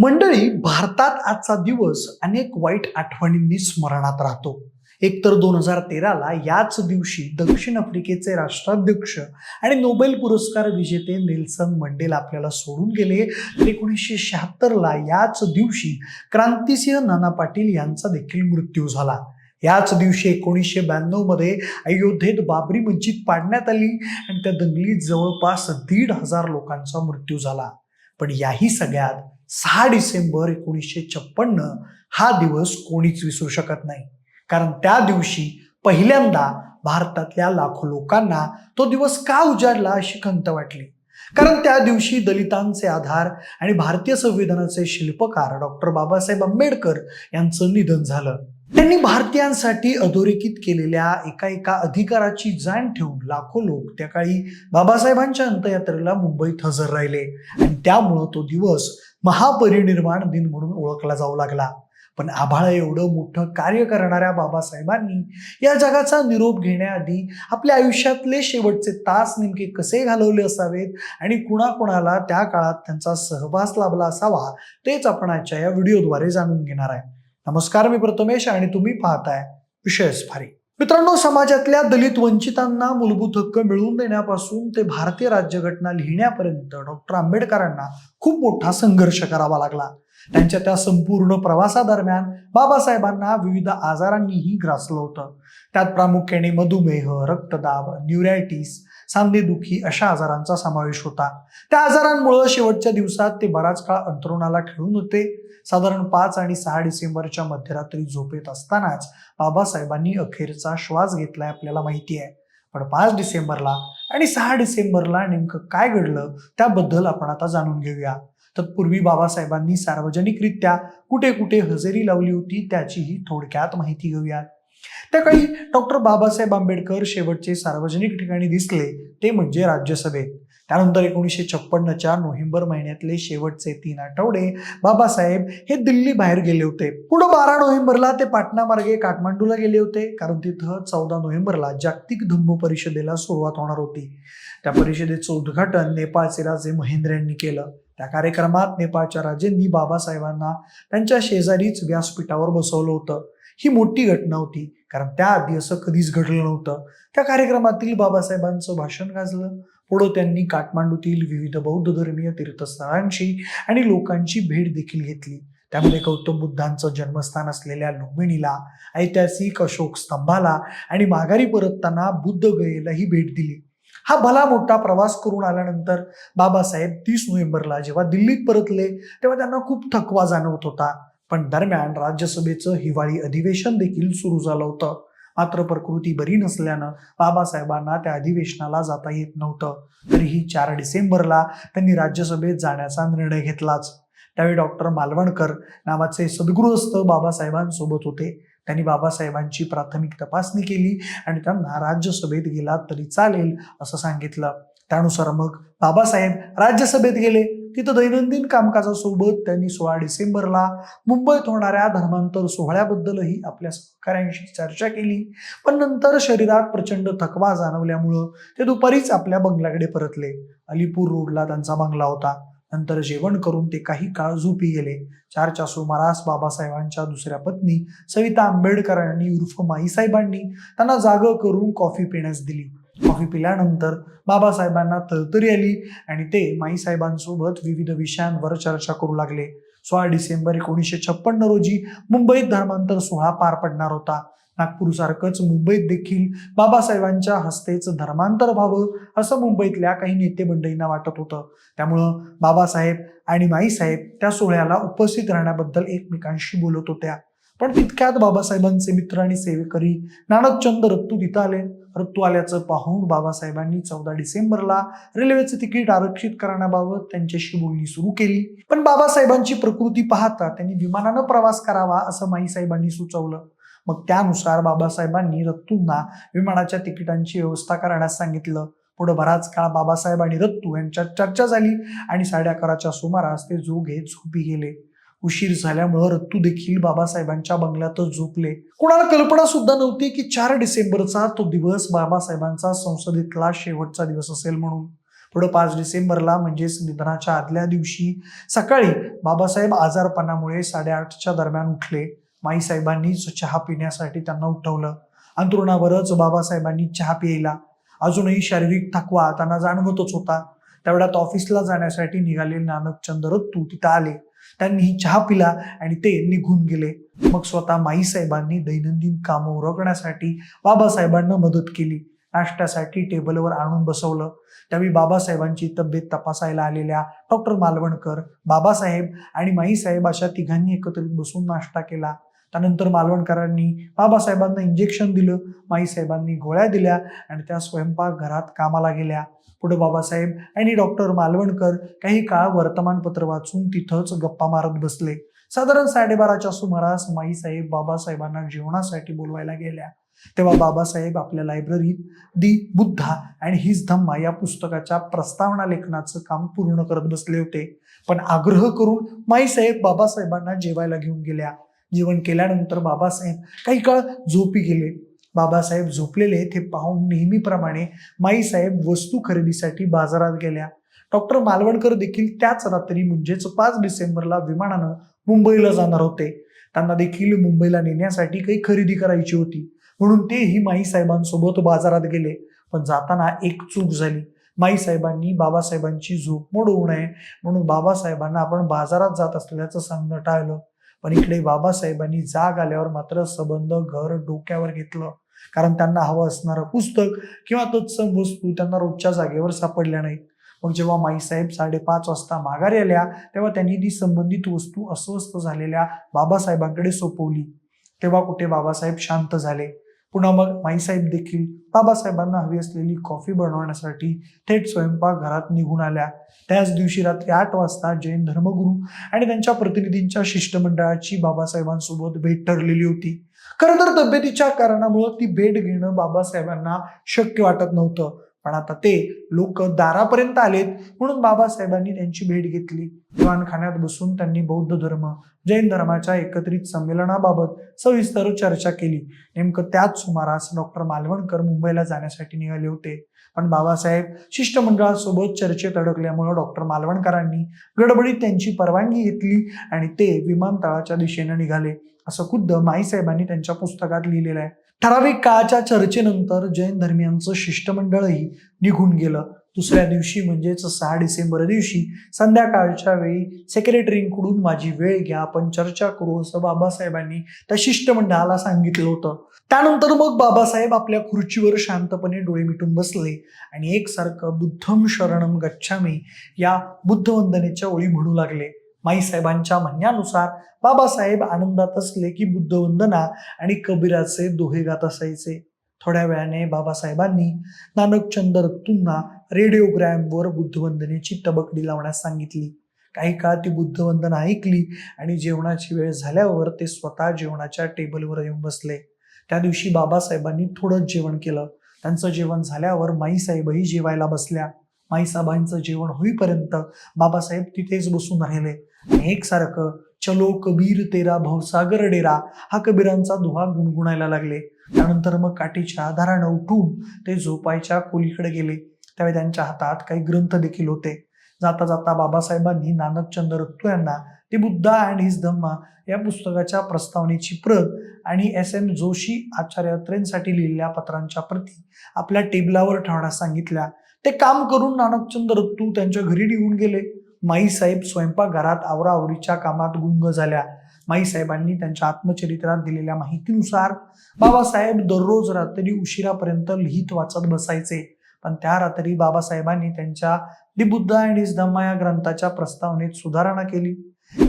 मंडळी भारतात आजचा दिवस अनेक वाईट आठवणींनी स्मरणात राहतो. एकतर दोन हजार तेराला याच दिवशी दक्षिण आफ्रिकेचे राष्ट्राध्यक्ष आणि नोबेल पुरस्कार विजेते नेल्सन मंडेला आपल्याला सोडून गेले. तर एकोणीसशे शहात्तरला याच दिवशी क्रांतिसिंह नाना पाटील यांचा देखील मृत्यू झाला. याच दिवशी एकोणीसशे ब्याण्णवमध्ये अयोध्येत बाबरी मस्जिद पाडण्यात आली आणि त्या दंगलीत जवळपास दीड हजार लोकांचा मृत्यू झाला. पण याही सगळ्यात सहा डिसेंबर एकोणीसशे छप्पन्न हा दिवस कोणीच विसरू शकत नाही. कारण त्या दिवशी पहिल्यांदा भारतातल्या लाखो लोकांना तो दिवस का उजाडला अशी खंत वाटली. कारण त्या दिवशी दलितांचे आधार आणि भारतीय संविधानाचे शिल्पकार डॉक्टर बाबासाहेब आंबेडकर यांचं निधन झालं. त्यांनी भारतीयांसाठी अधोरेखित केलेल्या एका एका अधिकाराची जाण ठेवून लाखो लोक त्या काळी बाबासाहेबांच्या अंतयात्रेला मुंबईत हजर राहिले. आणि त्यामुळं तो दिवस महापरिनिर्वाण दिन म्हणून ओळखला जाऊ लागला. पण आभाळ एवढं मोठं कार्य करणाऱ्या बाबासाहेबांनी या जगाचा निरोप घेण्याआधी आपल्या आयुष्यातले शेवटचे तास नेमके कसे घालवले असावेत आणि कुणाकुणाला त्या काळात त्यांचा सहवास लाभला असावा तेच आपण आजच्या या व्हिडिओद्वारे जाणून घेणार आहे. नमस्कार मी प्रथमेश आणि तुम्ही पाहताय विषयच भारी. मित्रांनो समाजातल्या दलित वंचितांना मूलभूत हक्क मिळवून देण्यापासून ते भारतीय राज्यघटना लिहिण्यापर्यंत डॉक्टर आंबेडकरांना खूप मोठा संघर्ष करावा लागला. त्यांच्या त्या संपूर्ण प्रवासादरम्यान बाबासाहेबांना विविध आजारांनीही ग्रासलं होतं. त्यात प्रामुख्याने मधुमेह रक्तदाब न्युरायटिस सांधेदुखी अशा आजारांचा समावेश होता. त्या आजारांमुळं शेवटच्या दिवसात ते बराच काळ अंतरुणाला खेळून होते. साधारण पाच आणि सहा डिसेंबरच्या मध्यरात्री झोपेत असतानाच बाबासाहेबांनी अखेरचा श्वास घेतलाय आपल्याला माहिती आहे. पण पाच डिसेंबरला आणि सहा डिसेंबरला नेमकं काय घडलं त्याबद्दल आपण आता जाणून घेऊया. तत्पूर्वी बाबासाहेबांनी सार्वजनिकरित्या कुठे कुठे हजेरी लावली होती त्याचीही थोडक्यात माहिती घेऊयात त्या काही डॉक्टर बाबासाहेब आंबेडकर शेवटचे सार्वजनिक ठिकाणी दिसले ते म्हणजे राज्यसभेत. त्यानंतर एकोणीसशे छप्पन्नच्या नोव्हेंबर महिन्यातले शेवटचे तीन आठवडे बाबासाहेब हे दिल्ली बाहेर गेले होते. पुढे बारा नोव्हेंबरला ते पाटणा मार्गे काठमांडूला गेले होते कारण तिथं चौदा नोव्हेंबरला जागतिक धम्म परिषदेला सुरुवात होणार होती. त्या परिषदेचं उद्घाटन नेपाळचे राजे महेंद्र यांनी केलं. त्या कार्यक्रमात नेपाळच्या राजेंनी बाबासाहेबांना त्यांच्या शेजारीच व्यासपीठावर बसवलं होतं. ही मोठी घटना होती. कारण त्याआधी असं कधीच घडलं नव्हतं. त्या कार्यक्रमातील बाबासाहेबांचं भाषण गाजलं. पुढं त्यांनी काठमांडूतील विविध बौद्ध धर्मीय तीर्थस्थळांची आणि लोकांची भेट देखील घेतली. त्यामध्ये गौतम बुद्धांचं जन्मस्थान असलेल्या लुंबिणीला ऐतिहासिक अशोक स्तंभाला आणि माघारी परतताना बुद्ध गयेलाही भेट दिली. हा भला मोठा प्रवास करून आल्यानंतर बाबासाहेब तीस नोव्हेंबरला जेव्हा दिल्लीत परतले तेव्हा त्यांना खूप थकवा जाणवत होता. पण दरम्यान राज्यसभेचं हिवाळी अधिवेशन देखील सुरू झालं होतं. मात्र प्रकृती बरी नसल्यानं बाबासाहेबांना त्या अधिवेशनाला जाता येत नव्हतं. तरीही चार डिसेंबरला त्यांनी राज्यसभेत जाण्याचा निर्णय घेतलाच. त्यावेळी डॉक्टर मालवणकर नावाचे सद्गृहस्थ बाबासाहेबांसोबत होते. त्यांनी बाबासाहेबांची प्राथमिक तपासणी केली आणि त्यांना राज्यसभेत गेला तरी चालेल असं सांगितलं. त्यानुसार मग बाबासाहेब राज्यसभेत गेले. तिथं दैनंदिन कामकाजासोबत त्यांनी सोळा डिसेंबरला मुंबईत होणाऱ्या धर्मांतर सोहळ्याबद्दलही आपल्या सहकाऱ्यांशी चर्चा केली. पण नंतर शरीरात प्रचंड थकवा जाणवल्यामुळं ते दुपारीच आपल्या बंगल्याकडे परतले. अलीपूर रोडला त्यांचा बंगला होता. नंतर जेवण करून ते काही काळ झोपी गेले. चारच्या सुमारास बाबासाहेबांच्या दुसऱ्या पत्नी सविता आंबेडकरांनी उर्फ माईसाहेबांनी त्यांना जाग करून कॉफी पिण्यास दिली. कॉफी पिल्यानंतर बाबासाहेबांना तळतरी आली आणि ते माईसाहेबांसोबत विविध विषयांवर चर्चा करू लागले. सोळा डिसेंबर एकोणीसशे छप्पन्न रोजी मुंबईत धर्मांतर सोहळा पार पडणार होता. नागपूरसारखंच मुंबईत देखील बाबासाहेबांच्या हस्तेच धर्मांतर व्हावं असं मुंबईतल्या काही नेते मंडळींना वाटत होतं. त्यामुळं बाबासाहेब आणि माईसाहेब त्या सोहळ्याला उपस्थित राहण्याबद्दल एकमेकांशी बोलत होत्या. पण तितक्यात बाबासाहेबांचे मित्र आणि सेवेकरी नानकचंद रत्तू तिथं आले. रत्तू आल्याचं पाहून बाबासाहेबांनी चौदा डिसेंबरला रेल्वेचं तिकीट आरक्षित करण्याबाबत त्यांच्याशी बोलणी सुरू केली. पण बाबासाहेबांची प्रकृती पाहता त्यांनी विमानानं प्रवास करावा असं माईसाहेबांनी सुचवलं. मग त्यानुसार बाबासाहेबांनी रत्तूंना विमानाच्या तिकिटांची व्यवस्था करण्यास सांगितलं. पुढे बराच काळ बाबासाहेब आणि रत्तू यांच्यात चर्चा झाली आणि साडे अकराच्या सुमारास ते जो घेत झोपी गेले. उशीर झाल्यामुळं रत्तू देखील बाबासाहेबांच्या बंगल्यातच झोपले. कोणाला कल्पना सुद्धा नव्हती की चार डिसेंबरचा तो दिवस बाबासाहेबांचा संसदेतला शेवटचा दिवस असेल म्हणून. पुढं पाच डिसेंबरला म्हणजेच निधनाच्या आदल्या दिवशी सकाळी बाबासाहेब आजारपणामुळे साडेआठच्या दरम्यान उठले. माईसाहेबांनीच चहा पिण्यासाठी त्यांना उठवलं. अंतरुणावरच बाबासाहेबांनी चहा प्यायला. अजूनही शारीरिक थकवा त्यांना जाणवतच होता. तेवढ्यात ऑफिसला जाण्यासाठी निघालेले नानकचंद रत्तू तिथं आले. त्यांनीही चहा पिला आणि ते निघून गेले. मग स्वतः माईसाहेबांनी दैनंदिन कामं उरकण्यासाठी बाबासाहेबांना मदत केली. नाश्त्यासाठी टेबलवर आणून बसवलं. त्यावेळी बाबासाहेबांची तब्येत तपासायला आलेल्या डॉक्टर मालवणकर बाबासाहेब आणि माईसाहेब अशा तिघांनी एकत्रित बसून नाश्ता केला. त्यानंतर मालवणकरांनी बाबासाहेबांना इंजेक्शन दिलं. माईसाहेबांनी गोळ्या दिल्या आणि त्या स्वयंपाकघरात कामाला गेल्या. पुढे बाबासाहेब आणि डॉक्टर मालवणकर काही काळ वर्तमानपत्र वाचून तिथंच गप्पा मारत बसले. साधारण साडेबाराच्या सुमारास माईसाहेब बाबासाहेबांना जेवणासाठी बोलवायला गेल्या. तेव्हा बाबासाहेब आपल्या लायब्ररीत दी बुद्धा आणि हिज धम्मा या पुस्तकाच्या प्रस्तावना लेखनाचं काम पूर्ण करत बसले होते. पण आग्रह करून माईसाहेब बाबासाहेबांना जेवायला घेऊन गेल्या. जेवण केल्यानंतर बाबासाहेब काही काळ झोपी गेले. बाबासाहेब झोपलेले ते पाहून नेहमीप्रमाणे माईसाहेब वस्तू खरेदीसाठी बाजारात गेल्या. डॉक्टर मालवणकर देखील त्याच रात्री म्हणजेच पाच डिसेंबरला विमानानं मुंबईला जाणार होते. त्यांना देखील मुंबईला नेण्यासाठी काही खरेदी करायची होती. म्हणून तेही माईसाहेबांसोबत बाजारात गेले. पण जाताना एक चूक झाली. माईसाहेबांनी बाबासाहेबांची झोप मोड होऊ नये म्हणून बाबासाहेबांना आपण बाजारात जात असल्याचं सांगणं टाळलं पण इकडे बाबासाहेबांनी जाग आल्यावर मात्र सबंध घर डोक्यावर घेतलं. कारण त्यांना हवं असणारं पुस्तक किंवा तत्सम वस्तू त्यांना रोजच्या जागेवर सापडल्या नाहीत. मग जेव्हा माईसाहेब साडेपाच वाजता माघारी आल्या तेव्हा त्यांनी ती संबंधित वस्तू अस्वस्थ झालेल्या बाबासाहेबांकडे सोपवली. तेव्हा कुठे बाबासाहेब शांत झाले. पुन्हा मग माईसाहेब देखील बाबासाहेबांना हवी असलेली कॉफी बनवण्यासाठी थेट स्वयंपाकघरात निघून आल्या. त्याच दिवशी रात्री आठ वाजता जैन धर्मगुरू आणि त्यांच्या प्रतिनिधींच्या शिष्टमंडळाची बाबासाहेबांसोबत भेट ठरलेली होती. खरं तर तब्येतीच्या कारणामुळं ती भेट घेणं बाबासाहेबांना शक्य वाटत नव्हतं. पण आता ते लोक दारापर्यंत आलेत म्हणून बाबासाहेबांनी त्यांची भेट घेतली. दिवाणखान्यात बसून त्यांनी बौद्ध धर्म जैन धर्माच्या एकत्रित संमेलनाबाबत सविस्तर चर्चा केली. नेमकं त्याच सुमारास डॉक्टर मालवणकर मुंबईला जाण्यासाठी निघाले होते. पण बाबासाहेब शिष्टमंडळासोबत चर्चेत अडकल्यामुळे डॉक्टर मालवणकरांनी गडबडीत त्यांची परवानगी घेतली आणि ते विमानतळाच्या दिशेने निघाले. असं खुद्द माईसाहेबांनी त्यांच्या पुस्तकात लिहिलेलं आहे. ठराविक काळाच्या चर्चेनंतर जैन धर्मियांचं शिष्टमंडळही निघून गेलं. दुसऱ्या दिवशी म्हणजेच सहा डिसेंबर दिवशी संध्याकाळच्या वेळी सेक्रेटरींकडून माझी वेळ घ्या आपण चर्चा करू असं बाबासाहेबांनी त्या शिष्टमंडळाला सांगितलं होतं. त्यानंतर मग बाबासाहेब आपल्या खुर्चीवर शांतपणे डोळे मिटून बसले आणि एकसारखं बुद्धम शरणम गच्छामी या बुद्धवंदनेच्या ओळी म्हणू लागले. माईसाहेबांच्या म्हणण्यानुसार बाबासाहेब आनंदात असले की बुद्धवंदना आणि कबीराचे दोहे गात असायचे. थोड्या वेळाने बाबासाहेबांनी नानकचंद रत्तूंना रेडिओग्रॅमवर बुद्धवंदनेची तबकडी लावण्यास सांगितली. काही काळ ती बुद्धवंदना ऐकली आणि जेवणाची वेळ झाल्यावर ते स्वतः जेवणाच्या टेबलवर येऊन बसले. त्या दिवशी बाबासाहेबांनी थोडंच जेवण केलं. त्यांचं जेवण झाल्यावर माईसाहेबही जेवायला बसल्या. माईसाहेबांचं जेवण होईपर्यंत बाबासाहेब तिथेच बसून राहिले. एकसारखं चलो कबीर तेरा भवसागर डेरा हा कबीरांचा दुहा गुणगुणायला लागले. त्यानंतर मग काठीच्या आधारानं उठून ते झोपायच्या खोलीकडे गेले. त्यावेळी त्यांच्या हातात काही ग्रंथ देखील होते. जाता जाता बाबासाहेबांनी नानकचंद रत्तू यांना ती बुद्धा अँड हिज धम्मा या पुस्तकाच्या प्रस्तावनेची प्रत आणि एस एम जोशी आचार्यत्रेंसाठी लिहिलेल्या पत्रांच्या प्रती आपल्या टेबलावर ठेवण्यास सांगितल्या. ते काम करून नानकचंद रत्तू त्यांच्या घरी निघून गेले. माईसाहेब स्वयंपाकघरात आवराआवरीच्या कामात गुंग झाल्या. माईसाहेबांनी त्यांच्या आत्मचरित्रात दिलेल्या माहितीनुसार बाबासाहेब दररोज रात्री उशिरापर्यंत लिहित वाचत बसायचे. पण त्या रात्री बाबासाहेबांनी त्यांच्या दि बुद्ध अँड इज धम्मा या ग्रंथाच्या प्रस्तावनेत सुधारणा केली.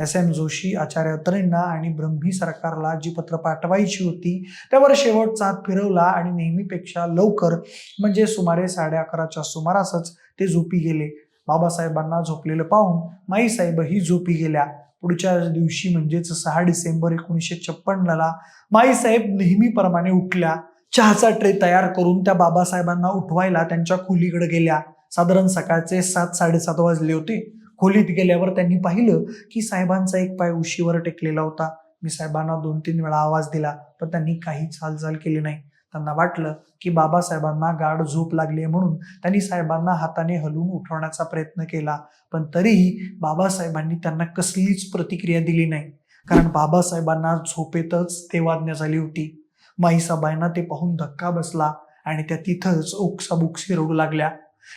एस एम जोशी आचार्य अत्रेंना आणि ब्रह्मी सरकारला जी पत्र पाठवायची होती त्यावर शेवटचा हात फिरवला आणि नेहमीपेक्षा लवकर म्हणजे सुमारे साडे अकराच्या सुमारासच ते झोपी गेले. बाबासाहेबांना झोपलेलं पाहून माईसाहेबही झोपी गेल्या. पुढच्या दिवशी म्हणजेच सहा डिसेंबर एकोणीसशे छप्पन्नला माईसाहेब नेहमीप्रमाणे उठल्या. चहाचा ट्रे तयार करून त्या बाबासाहेबांना उठवायला त्यांच्या खोलीकडे गेल्या. साधारण सकाळचे सात साडेसात वाजले होते. खोलीत गेल्यावर त्यांनी पाहिलं की साहेबांचा एक पाय उशीवर टेकलेला होता. मी साहेबांना दोन तीन वेळा आवाज दिला पण त्यांनी काहीच हालचाल केली नाही. त्यांना वाटलं की बाबासाहेबांना गाढ झोप लागली म्हणून त्यांनी साहेबांना हाताने हलवून उठवण्याचा प्रयत्न केला. पण तरीही बाबासाहेबांनी त्यांना कसलीच प्रतिक्रिया दिली नाही. कारण बाबासाहेबांना झोपेतच देवाज्ञा झाली होती. माईसाबाईंना ते पाहून धक्का बसला आणि त्या तिथंच ओक्साबुक्सी रडू लागल्या.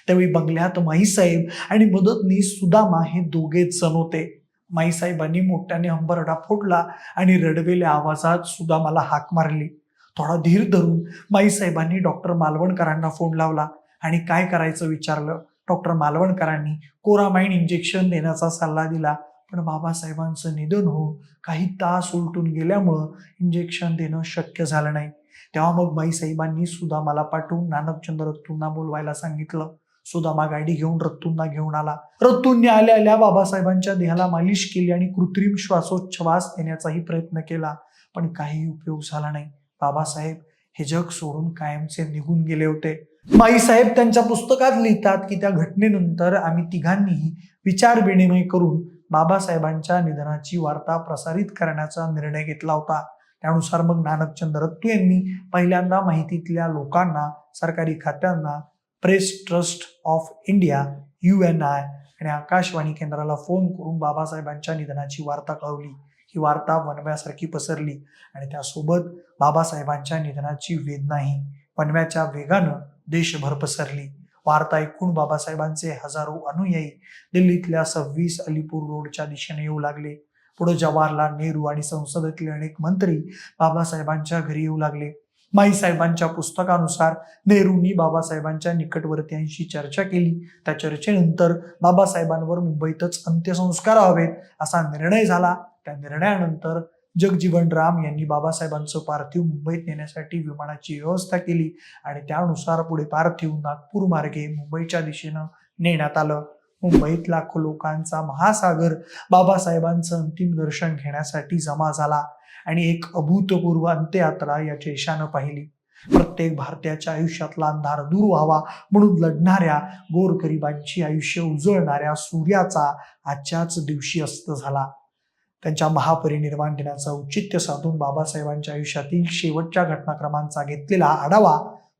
त्यावेळी बंगल्यात माईसाहेब आणि मदतनीस सुदामा हे दोघेच जण होते. माईसाहेबांनी मोठ्याने हंबरडा फोडला आणि रडवेल्या आवाजात सुदामाला हाक मारली. थोडा धीर धरून माईसाहेबांनी डॉक्टर मालवणकरांना फोन लावला आणि काय करायचं विचारलं. डॉक्टर मालवणकरांनी कोरामाइन इंजेक्शन देण्याचा सल्ला दिला. पण बाबासाहेबांचं निधन होऊन काही तास उलटून गेल्यामुळं इंजेक्शन देणं शक्य झालं नाही. तेव्हा मग माईसाहेबांनी सुदामाला पाठवून नानकचंद्र रत्तूंना बोलवायला सांगितलं. सुदामा गाडी घेऊन रत्तूंना घेऊन आला. रत्तूंनी आल्या आल्या बाबासाहेबांच्या देहाला मालिश केली आणि कृत्रिम श्वासोच्छवास देण्याचाही प्रयत्न केला. पण काही उपयोग झाला नाही. बाबासाहेब हे जग सोडून कायमचे निघून गेले होते. माईसाहेब त्यांच्या पुस्तकात लिहितात की त्या घटनेनंतर आम्ही तिघांनीही विचार विनिमय करून बाबासाहेबांच्या निधनाची वार्ता प्रसारित करण्याचा निर्णय घेतला होता. त्यानुसार मग नानकचंद रत्तू यांनी पहिल्यांदा माहितीतल्या लोकांना सरकारी खात्यांना press trust of India U N I आणि आकाशवाणी केंद्राला फोन करून बाबासाहेबांच्या निधनाची वार्ता कळवली. ही वार्ता वनव्यासारखी पसरली आणि त्यासोबत बाबासाहेबांच्या निधनाची वेदनाही वनव्याच्या वेगानं देशभर पसरली. वार्ता ऐकून बाबासाहेबांचे हजारो अनुयायी दिल्लीतल्या सव्वीस अलीपूर रोडच्या दिशेने येऊ लागले. पुढे जवाहरलाल नेहरू आणि संसदेतले अनेक मंत्री बाबासाहेबांच्या घरी येऊ लागले. माईसाहेबांच्या पुस्तकानुसार नेहरूंनी बाबासाहेबांच्या निकटवर्तीयांशी चर्चा केली. त्या चर्चेनंतर बाबासाहेबांवर मुंबईतच अंत्यसंस्कार व्हावेत असा निर्णय झाला. त्या निर्णयानंतर जगजीवन राम यांनी बाबासाहेबांचं पार्थिव मुंबईत नेण्यासाठी विमानाची व्यवस्था केली आणि त्यानुसार पुढे पार्थिव नागपूर मार्गे मुंबईच्या दिशेनं नेण्यात आलं. मुंबईत लाखो लोकांचा महासागर बाबासाहेबांचं अंतिम दर्शन घेण्यासाठी जमा झाला आणि एक अभूतपूर्व अंत्ययात्रा या देशानं पाहिली. प्रत्येक भारतीयाच्या आयुष्यातला अंधार दूर व्हावा म्हणून लढणाऱ्या गोरगरिबांची आयुष्य उजळणाऱ्या सूर्याचा आजच्याच दिवशी अस्त झाला. त्यांच्या महापरिनिर्वाण दिनाचं औचित्य साधून बाबासाहेबांच्या आयुष्यातील शेवटच्या घटनाक्रमांचा घेतलेला आढावा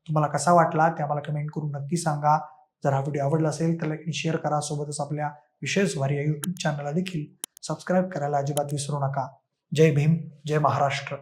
तुम्हाला कसा वाटला ते आम्हाला कमेंट करून नक्की सांगा. जर हा व्हिडिओ आवडला असेल तर लाईक आणि शेअर करा. सोबतच आपल्या विशेष भारी या यूट्यूब चॅनलला देखील सबस्क्राईब करायला अजिबात विसरू नका. जय भीम जय महाराष्ट्र.